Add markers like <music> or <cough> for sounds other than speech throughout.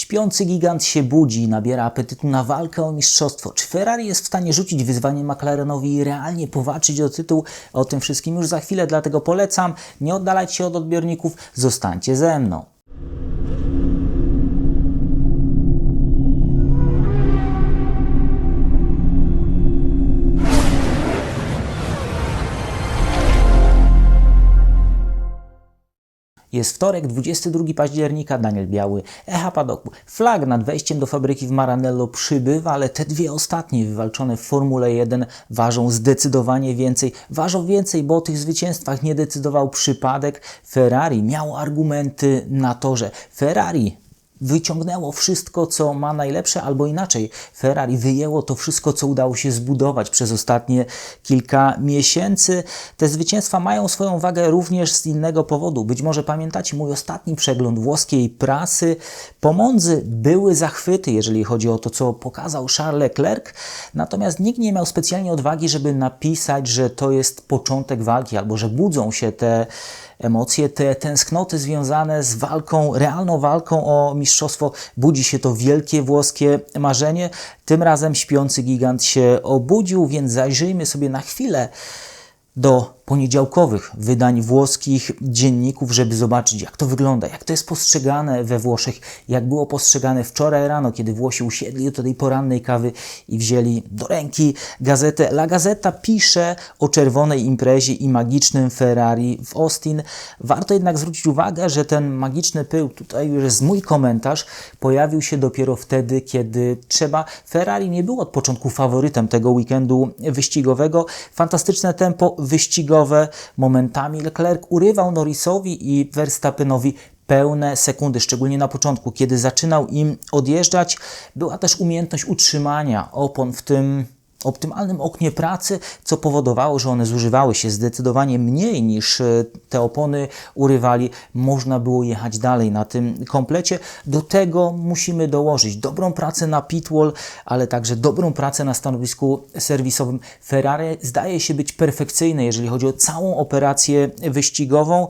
Śpiący gigant się budzi nabiera apetytu na walkę o mistrzostwo. Czy Ferrari jest w stanie rzucić wyzwanie McLarenowi i realnie powalczyć o tytuł? O tym wszystkim już za chwilę, dlatego polecam, nie oddalać się od odbiorników, zostańcie ze mną. Jest wtorek, 22 października, Daniel Biały, Echa Padoku. Flag nad wejściem do fabryki w Maranello przybywa, ale te dwie ostatnie wywalczone w Formule 1 ważą zdecydowanie więcej. Ważą więcej, bo o tych zwycięstwach nie decydował przypadek. Ferrari miało argumenty na torze. Ferrari wyciągnęło wszystko, co ma najlepsze, albo inaczej, Ferrari wyjęło to wszystko, co udało się zbudować przez ostatnie kilka miesięcy. Te zwycięstwa mają swoją wagę również z innego powodu. Być może pamiętacie mój ostatni przegląd włoskiej prasy. Pomądzy były zachwyty, jeżeli chodzi o to, co pokazał Charles Leclerc, natomiast nikt nie miał specjalnie odwagi, żeby napisać, że to jest początek walki, albo że budzą się te emocje, te tęsknoty związane z walką, realną walką o mistrzostwo. Budzi się to wielkie włoskie marzenie. Tym razem śpiący gigant się obudził, więc zajrzyjmy sobie na chwilę do poniedziałkowych wydań włoskich dzienników, żeby zobaczyć, jak to wygląda, jak to jest postrzegane we Włoszech, jak było postrzegane wczoraj rano, kiedy Włosi usiedli do tej porannej kawy i wzięli do ręki gazetę. La Gazeta pisze o czerwonej imprezie i magicznym Ferrari w Austin. Warto jednak zwrócić uwagę, że ten magiczny pył, tutaj już jest mój komentarz, pojawił się dopiero wtedy, kiedy trzeba. Ferrari nie było od początku faworytem tego weekendu wyścigowego. Fantastyczne tempo wyścigowe Momentami Leclerc urywał Norrisowi i Verstappenowi pełne sekundy, szczególnie na początku, kiedy zaczynał im odjeżdżać. Była też umiejętność utrzymania opon w tym optymalnym oknie pracy, co powodowało, że one zużywały się zdecydowanie mniej niż e, te opony urywali. Można było jechać dalej na tym komplecie. Do tego musimy dołożyć dobrą pracę na pitwall, ale także dobrą pracę na stanowisku serwisowym. Ferrari zdaje się być perfekcyjne, jeżeli chodzi o całą operację wyścigową.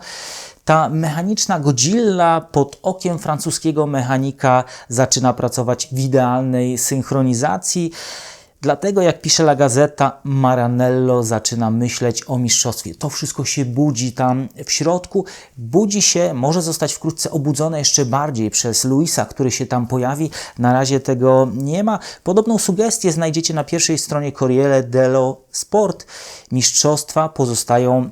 Ta mechaniczna Godzilla pod okiem francuskiego mechanika zaczyna pracować w idealnej synchronizacji. Dlatego, jak pisze La Gazeta, Maranello zaczyna myśleć o mistrzostwie. To wszystko się budzi tam w środku. Budzi się, może zostać wkrótce obudzone jeszcze bardziej przez Luisa, który się tam pojawi. Na razie tego nie ma. Podobną sugestię znajdziecie na pierwszej stronie Corriere dello Sport. Mistrzostwa pozostają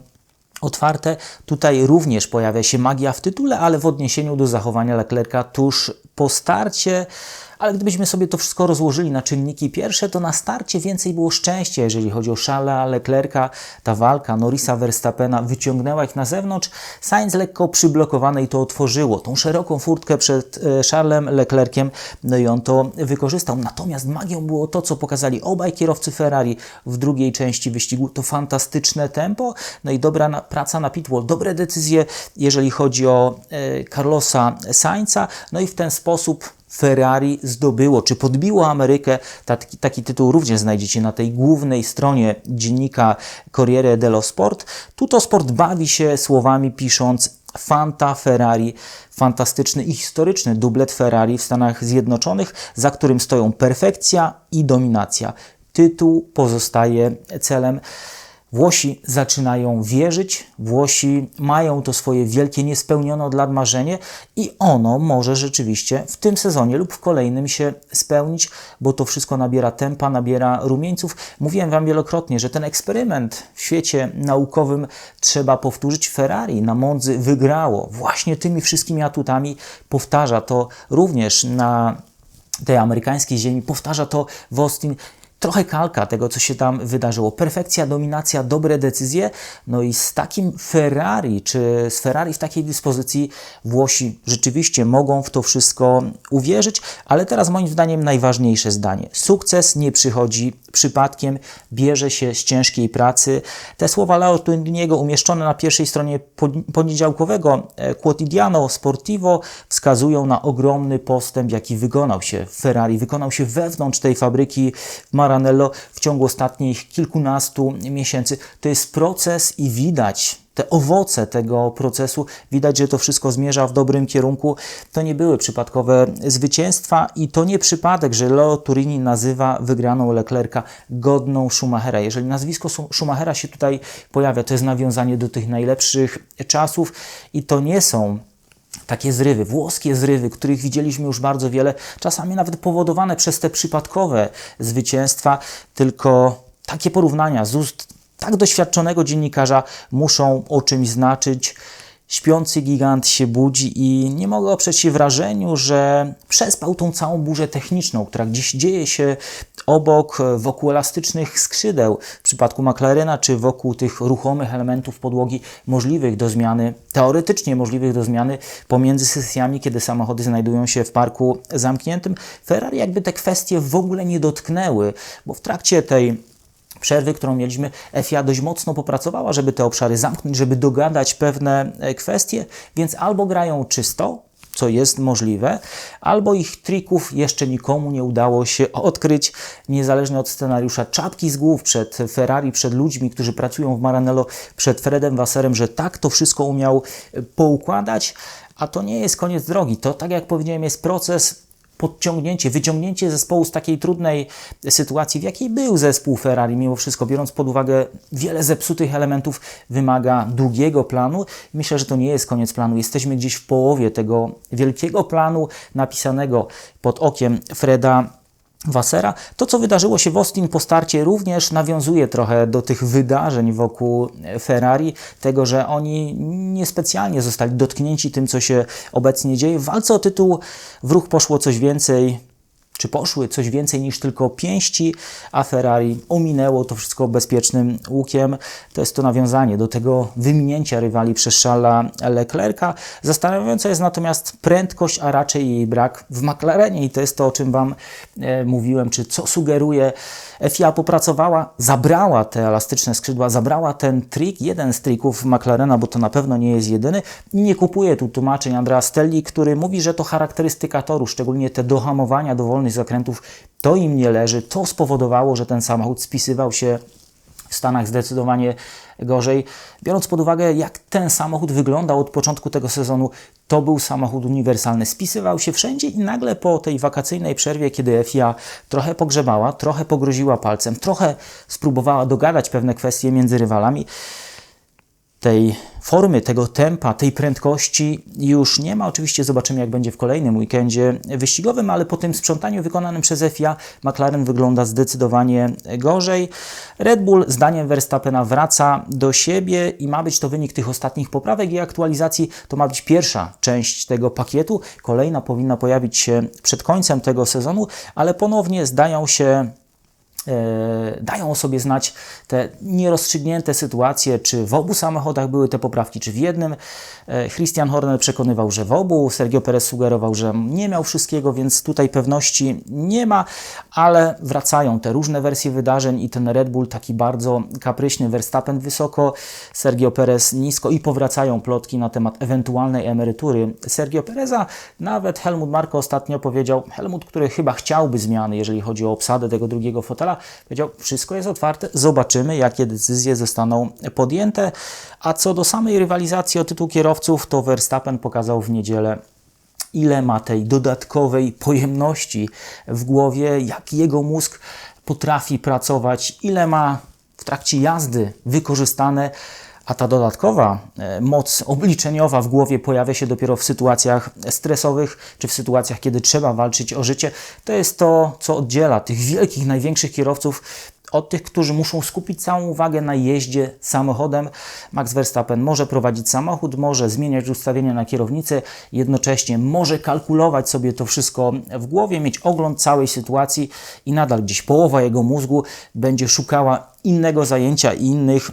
otwarte. Tutaj również pojawia się magia w tytule, ale w odniesieniu do zachowania Leclerca tuż po starcie. Ale gdybyśmy sobie to wszystko rozłożyli na czynniki pierwsze, to na starcie więcej było szczęścia, jeżeli chodzi o Charlesa Leclerca. Ta walka Norrisa Verstappena wyciągnęła ich na zewnątrz. Sainz lekko przyblokowany i to otworzyło tą szeroką furtkę przed e, Charlesem Leclerciem, no i on to wykorzystał. Natomiast magią było to, co pokazali obaj kierowcy Ferrari w drugiej części wyścigu. To fantastyczne tempo, no i dobra na, praca na pitwall, dobre decyzje, jeżeli chodzi o e, Carlosa Sainza, no i w ten sposób Ferrari zdobyło, czy podbiło Amerykę. Taki, taki, tytuł również znajdziecie na tej głównej stronie dziennika Corriere dello Sport. Tuto Sport bawi się słowami pisząc Fanta Ferrari, fantastyczny i historyczny dublet Ferrari w Stanach Zjednoczonych, za którym stoją perfekcja i dominacja. Tytuł pozostaje celem. Włosi zaczynają wierzyć, Włosi mają to swoje wielkie, niespełnione od lat marzenie i ono może rzeczywiście w tym sezonie lub w kolejnym się spełnić, bo to wszystko nabiera tempa, nabiera rumieńców. Mówiłem Wam wielokrotnie, że ten eksperyment w świecie naukowym trzeba powtórzyć. Ferrari na Mondzy wygrało właśnie tymi wszystkimi atutami. Powtarza to również na tej amerykańskiej ziemi, powtarza to w Austin trochę kalka tego, co się tam wydarzyło. Perfekcja, dominacja, dobre decyzje. No i z takim Ferrari, czy z Ferrari w takiej dyspozycji Włosi rzeczywiście mogą w to wszystko uwierzyć, ale teraz moim zdaniem najważniejsze zdanie. Sukces nie przychodzi przypadkiem, bierze się z ciężkiej pracy. Te słowa Leo Tundiniego umieszczone na pierwszej stronie poniedziałkowego e, Quotidiano Sportivo wskazują na ogromny postęp, jaki wykonał się w Ferrari, wykonał się wewnątrz tej fabryki w Maranello w ciągu ostatnich kilkunastu miesięcy. To jest proces i widać te owoce tego procesu, widać, że to wszystko zmierza w dobrym kierunku. To nie były przypadkowe zwycięstwa i to nie przypadek, że Leo Turini nazywa wygraną Leclerca godną Schumachera. Jeżeli nazwisko Schumachera się tutaj pojawia, to jest nawiązanie do tych najlepszych czasów i to nie są takie zrywy, włoskie zrywy, których widzieliśmy już bardzo wiele, czasami nawet powodowane przez te przypadkowe zwycięstwa, tylko takie porównania z ust tak doświadczonego dziennikarza muszą o czymś znaczyć. Śpiący gigant się budzi i nie mogę oprzeć się wrażeniu, że przespał tą całą burzę techniczną, która gdzieś dzieje się obok, wokół elastycznych skrzydeł w przypadku McLarena, czy wokół tych ruchomych elementów podłogi możliwych do zmiany, teoretycznie możliwych do zmiany pomiędzy sesjami, kiedy samochody znajdują się w parku zamkniętym. Ferrari jakby te kwestie w ogóle nie dotknęły, bo w trakcie tej przerwy, którą mieliśmy, FIA dość mocno popracowała, żeby te obszary zamknąć, żeby dogadać pewne e, kwestie, więc albo grają czysto, co jest możliwe, albo ich trików jeszcze nikomu nie udało się <laughs> odkryć, niezależnie od scenariusza. Czapki z głów przed Ferrari, przed ludźmi, którzy pracują w Maranello, przed Fredem Wasserem, że tak to wszystko umiał e, poukładać, a to nie jest koniec drogi. To, tak jak powiedziałem, jest proces podciągnięcie, wyciągnięcie zespołu z takiej trudnej sytuacji, w jakiej był zespół Ferrari, mimo wszystko, biorąc pod uwagę wiele zepsutych elementów, wymaga długiego planu. Myślę, że to nie jest koniec planu. Jesteśmy gdzieś w połowie tego wielkiego planu napisanego pod okiem Freda Wassera. To, co wydarzyło się w Austin po starcie, również nawiązuje trochę do tych wydarzeń wokół Ferrari, tego, że oni niespecjalnie zostali dotknięci tym, co się obecnie dzieje. W walce o tytuł w ruch poszło coś więcej czy poszły coś więcej niż tylko pięści, a Ferrari ominęło to wszystko bezpiecznym łukiem. To jest to nawiązanie do tego wyminięcia rywali przez Charlesa Leclerca. Zastanawiająca jest natomiast prędkość, a raczej jej brak w McLarenie i to jest to, o czym Wam e, mówiłem, czy co sugeruje FIA popracowała, zabrała te elastyczne skrzydła, zabrała ten trik, jeden z trików McLarena, bo to na pewno nie jest jedyny. Nie kupuje tu tłumaczeń Andrea Stelli, który mówi, że to charakterystyka toru, szczególnie te dohamowania dowolnych zakrętów, to im nie leży. To spowodowało, że ten samochód spisywał się w Stanach zdecydowanie gorzej. Biorąc pod uwagę, jak ten samochód wyglądał od początku tego sezonu, to był samochód uniwersalny. Spisywał się wszędzie i nagle po tej wakacyjnej przerwie, kiedy FIA trochę pogrzebała, trochę pogroziła palcem, trochę spróbowała dogadać pewne kwestie między rywalami, tej formy, tego tempa, tej prędkości już nie ma. Oczywiście zobaczymy, jak będzie w kolejnym weekendzie wyścigowym, ale po tym sprzątaniu wykonanym przez FIA McLaren wygląda zdecydowanie gorzej. Red Bull, zdaniem Verstappena, wraca do siebie i ma być to wynik tych ostatnich poprawek i aktualizacji. To ma być pierwsza część tego pakietu. Kolejna powinna pojawić się przed końcem tego sezonu, ale ponownie zdają się dają o sobie znać te nierozstrzygnięte sytuacje, czy w obu samochodach były te poprawki, czy w jednym. E, Christian Horner przekonywał, że w obu, Sergio Perez sugerował, że nie miał wszystkiego, więc tutaj pewności nie ma, ale wracają te różne wersje wydarzeń i ten Red Bull taki bardzo kapryśny, Verstappen wysoko, Sergio Perez nisko i powracają plotki na temat ewentualnej emerytury Sergio Pereza. Nawet Helmut Marko ostatnio powiedział, Helmut, który chyba chciałby zmiany, jeżeli chodzi o obsadę tego drugiego fotela, powiedział, wszystko jest otwarte, zobaczymy, jakie decyzje zostaną podjęte. A co do samej rywalizacji o tytuł kierowców, to Verstappen pokazał w niedzielę ile ma tej dodatkowej pojemności w głowie, jak jego mózg potrafi pracować, ile ma w trakcie jazdy wykorzystane a ta dodatkowa e, moc obliczeniowa w głowie pojawia się dopiero w sytuacjach stresowych, czy w sytuacjach, kiedy trzeba walczyć o życie. To jest to, co oddziela tych wielkich, największych kierowców od tych, którzy muszą skupić całą uwagę na jeździe samochodem. Max Verstappen może prowadzić samochód, może zmieniać ustawienia na kierownicy, jednocześnie może kalkulować sobie to wszystko w głowie, mieć ogląd całej sytuacji i nadal gdzieś połowa jego mózgu będzie szukała innego zajęcia i innych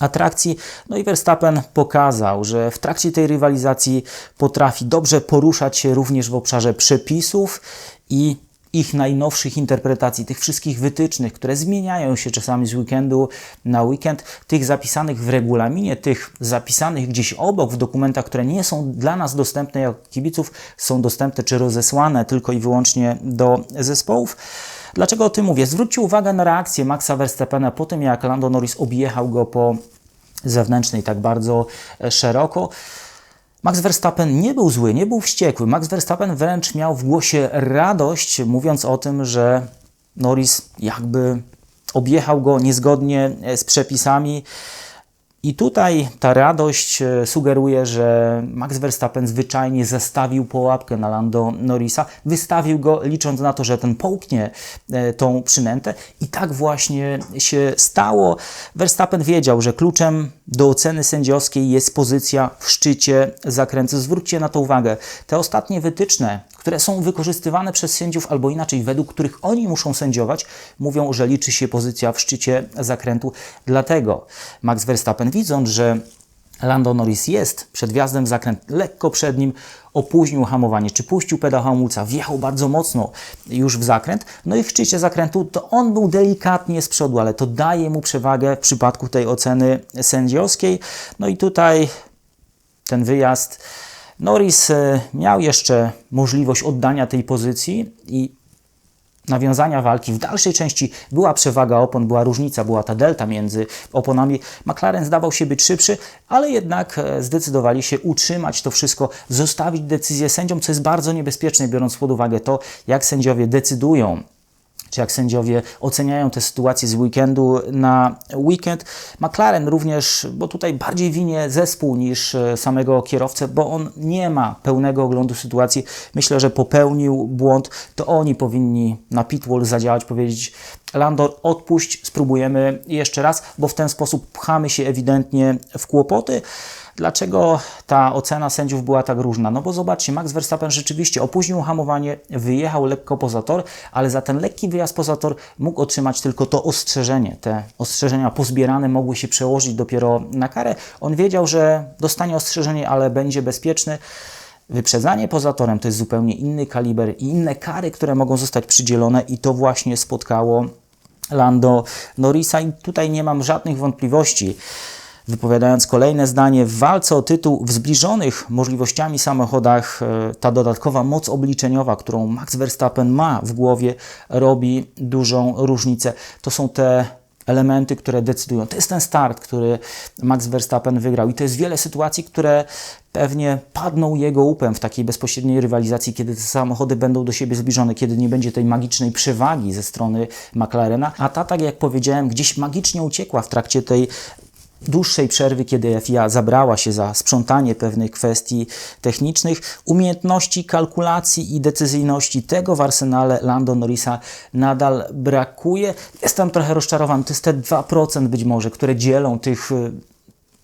atrakcji. No i Verstappen pokazał, że w trakcie tej rywalizacji potrafi dobrze poruszać się również w obszarze przepisów i ich najnowszych interpretacji, tych wszystkich wytycznych, które zmieniają się czasami z weekendu na weekend, tych zapisanych w regulaminie, tych zapisanych gdzieś obok w dokumentach, które nie są dla nas dostępne jako kibiców, są dostępne czy rozesłane tylko i wyłącznie do zespołów. Dlaczego o tym mówię? Zwróćcie uwagę na reakcję Maxa Verstappena po tym, jak Lando Norris objechał go po zewnętrznej tak bardzo szeroko. Max Verstappen nie był zły, nie był wściekły. Max Verstappen wręcz miał w głosie radość, mówiąc o tym, że Norris jakby objechał go niezgodnie e, z przepisami. I tutaj ta radość e, sugeruje, że Max Verstappen zwyczajnie zastawił pułapkę na Lando Norrisa, wystawił go licząc na to, że ten połknie e, tą przynętę i tak właśnie się stało. Verstappen wiedział, że kluczem do oceny sędziowskiej jest pozycja w szczycie zakrętu. Zwróćcie na to uwagę. Te ostatnie wytyczne, które są wykorzystywane przez sędziów, albo inaczej, według których oni muszą sędziować, mówią, że liczy się pozycja w szczycie zakrętu. Dlatego Max Verstappen, widząc, że Lando Norris jest przed wjazdem w zakręt, lekko przed nim opóźnił hamowanie, czy puścił pedał hamulca, wjechał bardzo mocno już w zakręt, no i w szczycie zakrętu to on był delikatnie z przodu, ale to daje mu przewagę w przypadku tej oceny sędziowskiej. No i tutaj ten wyjazd Norris e, miał jeszcze możliwość oddania tej pozycji i nawiązania walki. W dalszej części była przewaga opon, była różnica, była ta delta między oponami. McLaren zdawał się być szybszy, ale jednak e, zdecydowali się utrzymać to wszystko, zostawić decyzję sędziom, co jest bardzo niebezpieczne, biorąc pod uwagę to, jak sędziowie decydują czy jak sędziowie oceniają tę sytuację z weekendu na weekend. McLaren również, bo tutaj bardziej winie zespół niż e, samego kierowcę, bo on nie ma pełnego oglądu sytuacji. Myślę, że popełnił błąd. To oni powinni na pitwall zadziałać, powiedzieć Landor, odpuść, spróbujemy jeszcze raz, bo w ten sposób pchamy się ewidentnie w kłopoty. Dlaczego ta ocena sędziów była tak różna? No bo zobaczcie, Max Verstappen rzeczywiście opóźnił hamowanie, wyjechał lekko poza tor, ale za ten lekki wyjazd poza tor mógł otrzymać tylko to ostrzeżenie. Te ostrzeżenia pozbierane mogły się przełożyć dopiero na karę. On wiedział, że dostanie ostrzeżenie, ale będzie bezpieczny. Wyprzedzanie poza torem to jest zupełnie inny kaliber i inne kary, które mogą zostać przydzielone i to właśnie spotkało Lando Norrisa i tutaj nie mam żadnych wątpliwości wypowiadając kolejne zdanie, w walce o tytuł w zbliżonych możliwościami samochodach e, ta dodatkowa moc obliczeniowa, którą Max Verstappen ma w głowie, robi dużą różnicę. To są te elementy, które decydują. To jest ten start, który Max Verstappen wygrał i to jest wiele sytuacji, które pewnie padną jego łupem w takiej bezpośredniej rywalizacji, kiedy te samochody będą do siebie zbliżone, kiedy nie będzie tej magicznej przewagi ze strony McLarena, a ta, tak jak powiedziałem, gdzieś magicznie uciekła w trakcie tej dłuższej przerwy, kiedy FIA zabrała się za sprzątanie pewnych kwestii technicznych, umiejętności kalkulacji i decyzyjności tego w arsenale Lando Norrisa nadal brakuje. Jestem trochę rozczarowany. To jest te 2% być może, które dzielą tych y,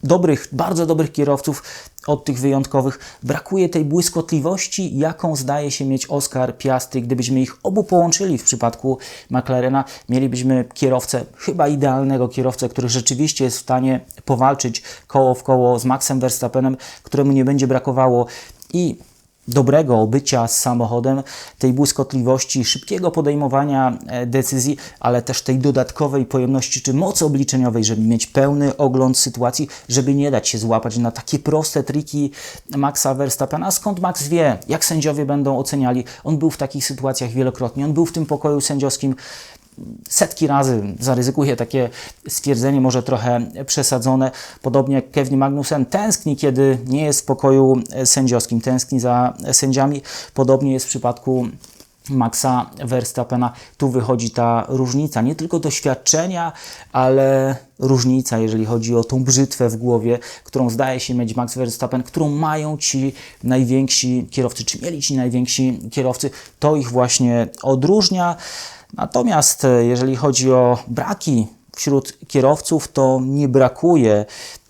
dobrych, bardzo dobrych kierowców od tych wyjątkowych. Brakuje tej błyskotliwości, jaką zdaje się mieć Oscar Piastri. Gdybyśmy ich obu połączyli w przypadku McLarena, mielibyśmy kierowcę, chyba idealnego kierowcę, który rzeczywiście jest w stanie powalczyć koło w koło z Maxem Verstappenem, któremu nie będzie brakowało i dobrego obycia z samochodem, tej błyskotliwości, szybkiego podejmowania e, decyzji, ale też tej dodatkowej pojemności czy mocy obliczeniowej, żeby mieć pełny ogląd sytuacji, żeby nie dać się złapać na takie proste triki Maxa Verstappena. Skąd Max wie, jak sędziowie będą oceniali? On był w takich sytuacjach wielokrotnie, on był w tym pokoju sędziowskim setki razy zaryzykuję takie stwierdzenie, może trochę przesadzone. Podobnie jak Kevin Magnussen tęskni, kiedy nie jest w pokoju sędziowskim, tęskni za sędziami. Podobnie jest w przypadku Maxa Verstappena. Tu wychodzi ta różnica, nie tylko doświadczenia, ale różnica, jeżeli chodzi o tą brzytwę w głowie, którą zdaje się mieć Max Verstappen, którą mają ci najwięksi kierowcy, czy mieli ci najwięksi kierowcy, to ich właśnie odróżnia. Natomiast e, jeżeli chodzi o braki wśród kierowców, to nie brakuje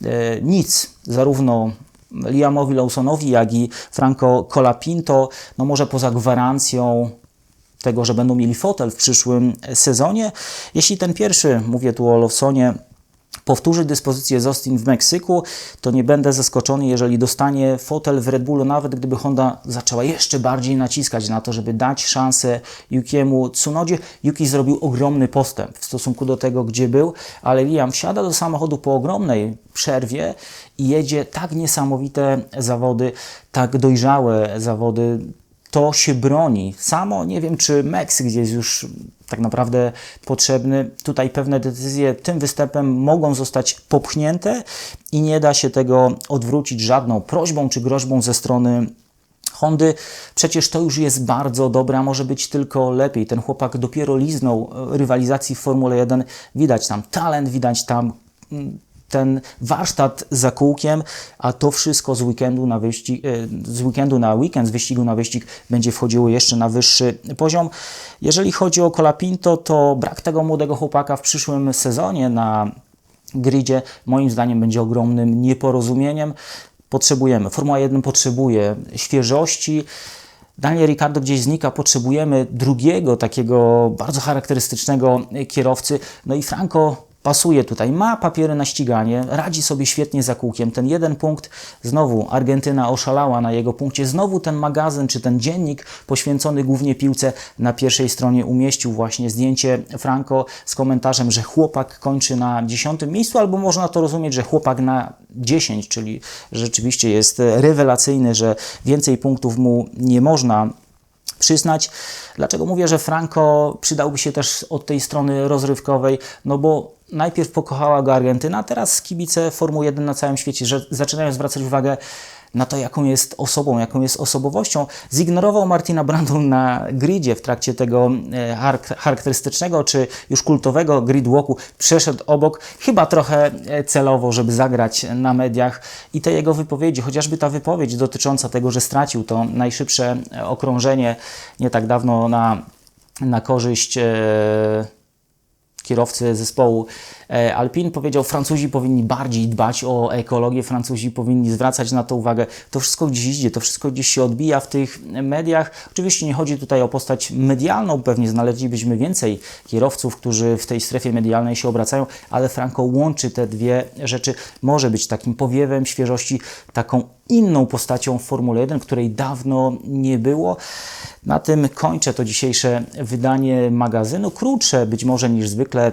e, nic, zarówno Liamowi Lawsonowi, jak i Franco Colapinto, no może poza gwarancją tego, że będą mieli fotel w przyszłym sezonie. Jeśli ten pierwszy, mówię tu o Lawsonie, powtórzy dyspozycję z Austin w Meksyku, to nie będę zaskoczony, jeżeli dostanie fotel w Red Bullu, nawet gdyby Honda zaczęła jeszcze bardziej naciskać na to, żeby dać szansę Yukiemu Tsunodzie. Yuki zrobił ogromny postęp w stosunku do tego, gdzie był, ale Liam wsiada do samochodu po ogromnej przerwie i jedzie tak niesamowite zawody, tak dojrzałe zawody to się broni. Samo nie wiem, czy Meksyk jest już tak naprawdę potrzebny. Tutaj pewne decyzje tym występem mogą zostać popchnięte i nie da się tego odwrócić żadną prośbą czy groźbą ze strony Hondy. Przecież to już jest bardzo dobre, a może być tylko lepiej. Ten chłopak dopiero liznął rywalizacji w Formule 1. Widać tam talent, widać tam mm, ten warsztat za kółkiem, a to wszystko z weekendu na wyścig, e, z weekendu na weekend, z wyścigu na wyścig będzie wchodziło jeszcze na wyższy poziom. Jeżeli chodzi o Colapinto, to brak tego młodego chłopaka w przyszłym sezonie na gridzie moim zdaniem będzie ogromnym nieporozumieniem. Potrzebujemy, Formuła 1 potrzebuje świeżości, Daniel Ricardo gdzieś znika, potrzebujemy drugiego takiego bardzo charakterystycznego kierowcy. No i Franco pasuje tutaj, ma papiery na ściganie, radzi sobie świetnie za kółkiem. Ten jeden punkt, znowu Argentyna oszalała na jego punkcie, znowu ten magazyn czy ten dziennik poświęcony głównie piłce na pierwszej stronie umieścił właśnie zdjęcie Franco z komentarzem, że chłopak kończy na dziesiątym miejscu, albo można to rozumieć, że chłopak na 10, czyli rzeczywiście jest rewelacyjny, że więcej punktów mu nie można przyznać. Dlaczego mówię, że Franco przydałby się też od tej strony rozrywkowej? No bo najpierw pokochała go Argentyna, teraz kibice Formuły 1 na całym świecie że zaczynają zwracać uwagę na to, jaką jest osobą, jaką jest osobowością. Zignorował Martina Brandon na gridzie w trakcie tego e, charakterystycznego czy już kultowego grid walku. Przeszedł obok, chyba trochę e, celowo, żeby zagrać na mediach i te jego wypowiedzi, chociażby ta wypowiedź dotycząca tego, że stracił to najszybsze e, okrążenie nie tak dawno na, na korzyść kierowcy zespołu e, Alpine powiedział, Francuzi powinni bardziej dbać o ekologię, Francuzi powinni zwracać na to uwagę. To wszystko gdzieś idzie, to wszystko gdzieś się odbija w tych mediach. Oczywiście nie chodzi tutaj o postać medialną, pewnie znaleźlibyśmy więcej kierowców, którzy w tej strefie medialnej się obracają, ale Franco łączy te dwie rzeczy. Może być takim powiewem świeżości, taką inną postacią w Formule 1, której dawno nie było. Na tym kończę to dzisiejsze wydanie magazynu. Krótsze być może niż zwykle.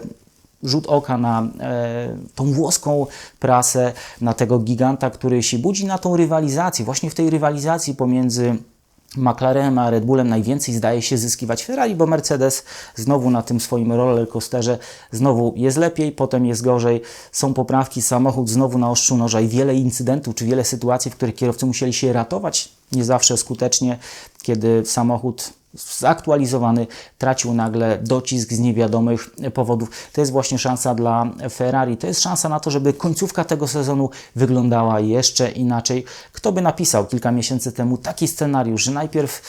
Rzut oka na e, tą włoską prasę, na tego giganta, który się budzi, na tą rywalizację. Właśnie w tej rywalizacji pomiędzy McLarenem a Red Bullem najwięcej zdaje się zyskiwać Ferrari, bo Mercedes znowu na tym swoim rollercoasterze znowu jest lepiej, potem jest gorzej, są poprawki, samochód znowu na ostrzu noża i wiele incydentów, czy wiele sytuacji, w których kierowcy musieli się ratować, nie zawsze skutecznie, kiedy samochód zaktualizowany tracił nagle docisk z niewiadomych powodów. To jest właśnie szansa dla Ferrari. To jest szansa na to, żeby końcówka tego sezonu wyglądała jeszcze inaczej. Kto by napisał kilka miesięcy temu taki scenariusz, że najpierw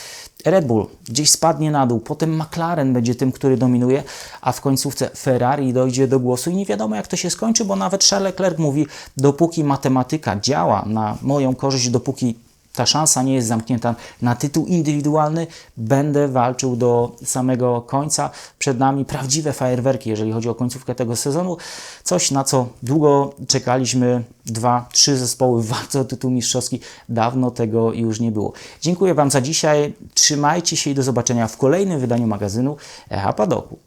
Red Bull gdzieś spadnie na dół, potem McLaren będzie tym, który dominuje, a w końcówce Ferrari dojdzie do głosu i nie wiadomo jak to się skończy, bo nawet Charles Leclerc mówi, dopóki matematyka działa na moją korzyść, dopóki ta szansa nie jest zamknięta na tytuł indywidualny. Będę walczył do samego końca. Przed nami prawdziwe fajerwerki, jeżeli chodzi o końcówkę tego sezonu. Coś, na co długo czekaliśmy. Dwa, trzy zespoły walczą o tytuł mistrzowski. Dawno tego już nie było. Dziękuję Wam za dzisiaj. Trzymajcie się i do zobaczenia w kolejnym wydaniu magazynu Echa Padoku.